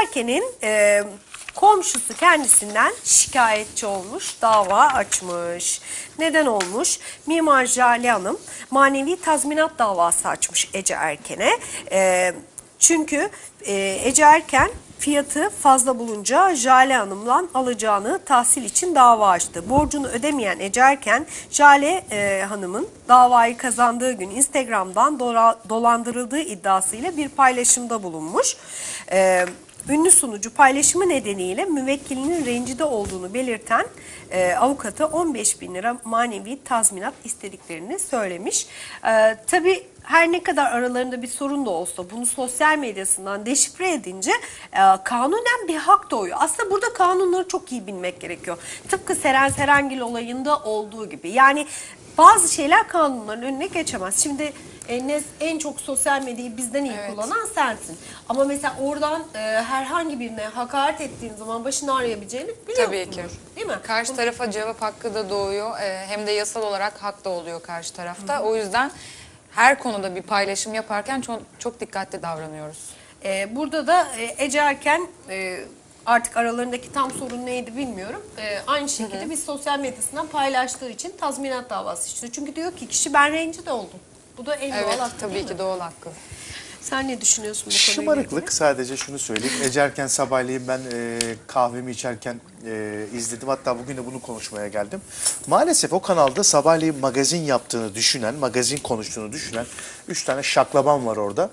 Erken'in e, komşusu kendisinden şikayetçi olmuş, dava açmış. Neden olmuş? Mimar Jale Hanım manevi tazminat davası açmış Ece Erken'e. E, çünkü e, Ece Erken fiyatı fazla bulunca Jale Hanım'la alacağını tahsil için dava açtı. Borcunu ödemeyen Ece Erken, Jale e, Hanım'ın davayı kazandığı gün Instagram'dan dola- dolandırıldığı iddiasıyla bir paylaşımda bulunmuş. E, ünlü sunucu paylaşımı nedeniyle müvekkilinin rencide olduğunu belirten e, avukatı 15 bin lira manevi tazminat istediklerini söylemiş. E, tabii her ne kadar aralarında bir sorun da olsa bunu sosyal medyasından deşifre edince e, kanunen bir hak doğuyor. Aslında burada kanunları çok iyi bilmek gerekiyor. Tıpkı Seren Serengil olayında olduğu gibi. Yani bazı şeyler kanunların önüne geçemez. Şimdi Enes en çok sosyal medyayı bizden iyi Evet. kullanan sensin. Ama mesela oradan e, herhangi birine hakaret ettiğin zaman başını ağrıyabileceğini biliyorsunuz. Tabii ki. Değil mi? Karşı tarafa cevap hakkı da doğuyor. Ee, hem de yasal olarak hak da oluyor karşı tarafta. O yüzden her konuda bir paylaşım yaparken çok, çok dikkatli davranıyoruz. Ee, burada da e, Ece Erken e, artık aralarındaki tam sorun neydi bilmiyorum. E, aynı şekilde bir sosyal medyasından paylaştığı için tazminat davası istiyor. Çünkü diyor ki kişi ben rencide oldum. Bu da en Evet doğal hakkı tabii ki mi? doğal hakkı. Sen ne düşünüyorsun bu konuyla ilgili? Şımarıklık sadece şunu söyleyeyim. Ecerken sabahleyin ben e, kahvemi içerken e, izledim. Hatta bugün de bunu konuşmaya geldim. Maalesef o kanalda sabahleyin magazin yaptığını düşünen, magazin konuştuğunu düşünen üç tane şaklaban var orada.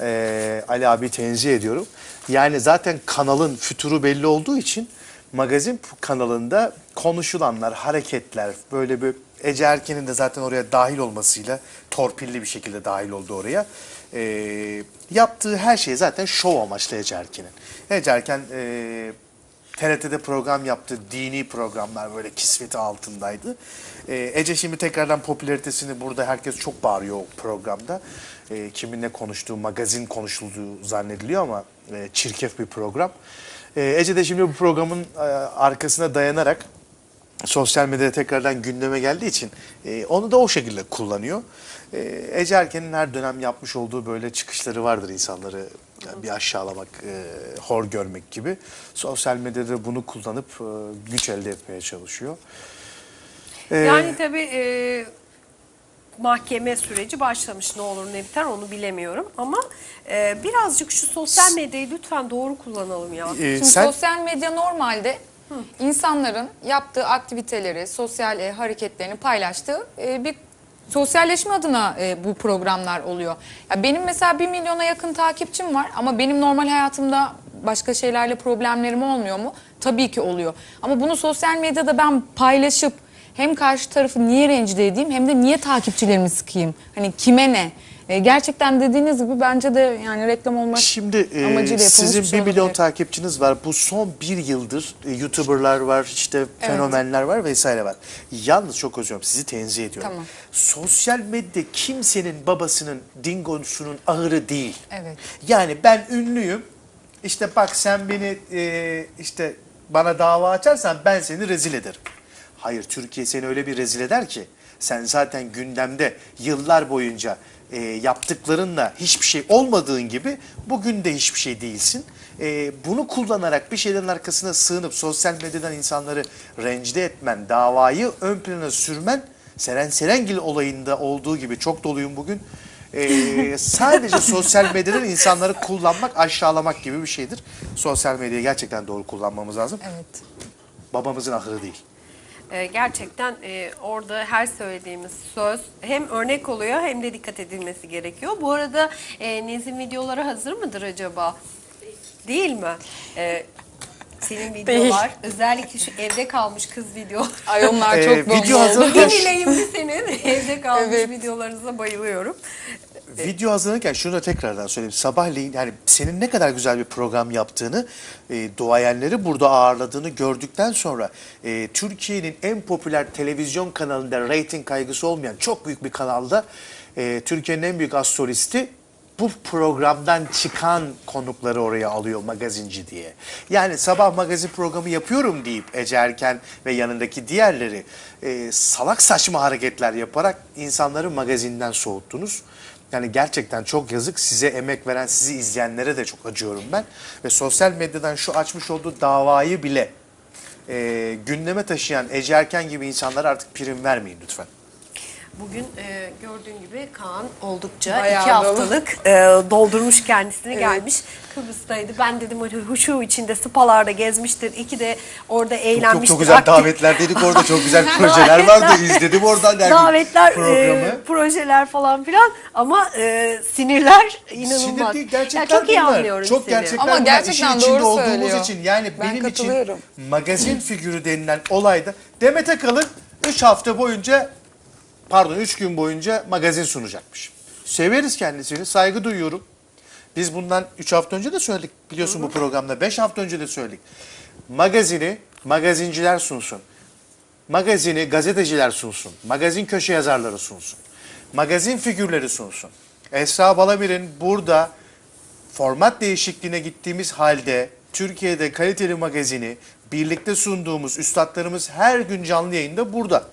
E, Ali abi tenzih ediyorum. Yani zaten kanalın füturu belli olduğu için magazin kanalında konuşulanlar, hareketler, böyle bir Ece Erken'in de zaten oraya dahil olmasıyla torpilli bir şekilde dahil oldu oraya. Ee, yaptığı her şey zaten şov amaçlı Ece Erken'in. Ece Erken e, TRT'de program yaptı, dini programlar böyle kisveti altındaydı. Ee, Ece şimdi tekrardan popülaritesini burada herkes çok bağırıyor o programda. Ee, kiminle konuştuğu, magazin konuşulduğu zannediliyor ama e, çirkef bir program. Ee, Ece de şimdi bu programın e, arkasına dayanarak sosyal medyada tekrardan gündeme geldiği için e, onu da o şekilde kullanıyor. E, Ece Erken'in her dönem yapmış olduğu böyle çıkışları vardır insanları yani bir aşağılamak, e, hor görmek gibi. Sosyal medyada bunu kullanıp e, güç elde etmeye çalışıyor. E, Yani tabii e, mahkeme süreci başlamış ne olur ne biter onu bilemiyorum. Ama e, birazcık şu sosyal medyayı lütfen doğru kullanalım ya. e, Şimdi sen sosyal medya normalde insanların yaptığı aktiviteleri, sosyal e, hareketlerini paylaştığı e, bir sosyalleşme adına e, bu programlar oluyor. Ya benim mesela bir milyona yakın takipçim var ama benim normal hayatımda başka şeylerle problemlerim olmuyor mu? Tabii ki oluyor. Ama bunu sosyal medyada ben paylaşıp hem karşı tarafı niye rencide edeyim hem de niye takipçilerimi sıkayım? Hani kime ne? E, gerçekten dediğiniz gibi bence de yani reklam olmak Şimdi e, amacıyla yapılmış sizin bir şey 1 milyon olabilir. takipçiniz var. Bu son bir yıldır e, YouTuber'lar var, işte fenomenler var vesaire var. Yalnız çok dilerim sizi tenzih ediyorum. Tamam. Sosyal medya kimsenin babasının dingosunun ağırı değil. Evet. Yani ben ünlüyüm. İşte bak sen beni e, işte bana dava açarsan ben seni rezil ederim. Hayır Türkiye seni öyle bir rezil eder ki sen zaten gündemde yıllar boyunca e, yaptıklarınla hiçbir şey olmadığın gibi bugün de hiçbir şey değilsin. E, bunu kullanarak bir şeylerin arkasına sığınıp sosyal medyadan insanları rencide etmen, davayı ön plana sürmen Seren Serengil olayında olduğu gibi çok doluyum bugün. E, sadece sosyal medyadan insanları kullanmak, aşağılamak gibi bir şeydir. Sosyal medyayı gerçekten doğru kullanmamız lazım. Evet. Babamızın ahırı değil. E, gerçekten e, orada her söylediğimiz söz hem örnek oluyor hem de dikkat edilmesi gerekiyor. Bu arada e, Nez'in videoları hazır mıdır acaba? Değil mi? E, senin videolar, özellikle şu evde kalmış kız video. Ay onlar Ee, çok video bomba oldu. hazırlarken- Dinleyimli senin evde kalmış Evet. videolarınıza bayılıyorum. Video hazırlanırken şunu da tekrardan söyleyeyim. Sabahleyin yani senin ne kadar güzel bir program yaptığını, e, duayenleri burada ağırladığını gördükten sonra e, Türkiye'nin en popüler televizyon kanalında reyting kaygısı olmayan çok büyük bir kanalda e, Türkiye'nin en büyük astrolisti bu programdan çıkan konukları oraya alıyor magazinci diye. Yani sabah magazin programı yapıyorum deyip Ece Erken ve yanındaki diğerleri e, salak saçma hareketler yaparak insanları magazinden soğuttunuz. Yani gerçekten çok yazık. Size emek veren, sizi izleyenlere de çok acıyorum ben. Ve sosyal medyadan şu açmış olduğu davayı bile e, gündeme taşıyan Ece Erken gibi insanlara artık prim vermeyin lütfen. Bugün e, gördüğün gibi Kaan oldukça Bayağı iki dolu. haftalık e, doldurmuş kendisini gelmiş. Kıbrıs'taydı. Ben dedim hani huşu içinde spalarda gezmiştir. İki de orada Çok, eğlenmiştir. çok güzel aktif- davetlerdeydik orada çok güzel projeler vardı. İzledim oradan yani Davetler, programı. e, projeler falan filan ama e, sinirler inanılmaz. Sinir değil, gerçekler ya çok iyi bunlar. anlıyorum Çok seni. gerçekler Ama bunlar. gerçekten İşin içinde doğru olduğumuz söylüyor. için yani Ben benim için magazin figürü denilen olayda Demet Akalın 3 hafta boyunca pardon 3 gün boyunca magazin sunacakmış. Severiz kendisini, saygı duyuyorum. Biz bundan 3 hafta önce de söyledik biliyorsun bu programda. 5 hafta önce de söyledik. Magazini magazinciler sunsun. Magazini gazeteciler sunsun. Magazin köşe yazarları sunsun. Magazin figürleri sunsun. Esra Balamir'in burada format değişikliğine gittiğimiz halde Türkiye'de kaliteli magazini birlikte sunduğumuz üstadlarımız her gün canlı yayında burada.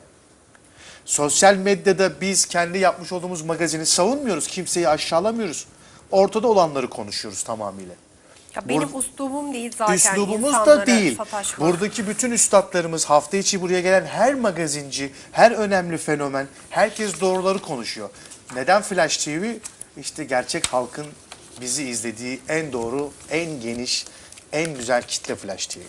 Sosyal medyada biz kendi yapmış olduğumuz magazini savunmuyoruz. Kimseyi aşağılamıyoruz. Ortada olanları konuşuyoruz tamamıyla. Ya benim Bur- üslubum değil zaten Üslubumuz da değil. sataşmak. Buradaki bütün üstadlarımız hafta içi buraya gelen her magazinci, her önemli fenomen, herkes doğruları konuşuyor. Neden Flash TV? İşte gerçek halkın bizi izlediği en doğru, en geniş, en güzel kitle Flash TV.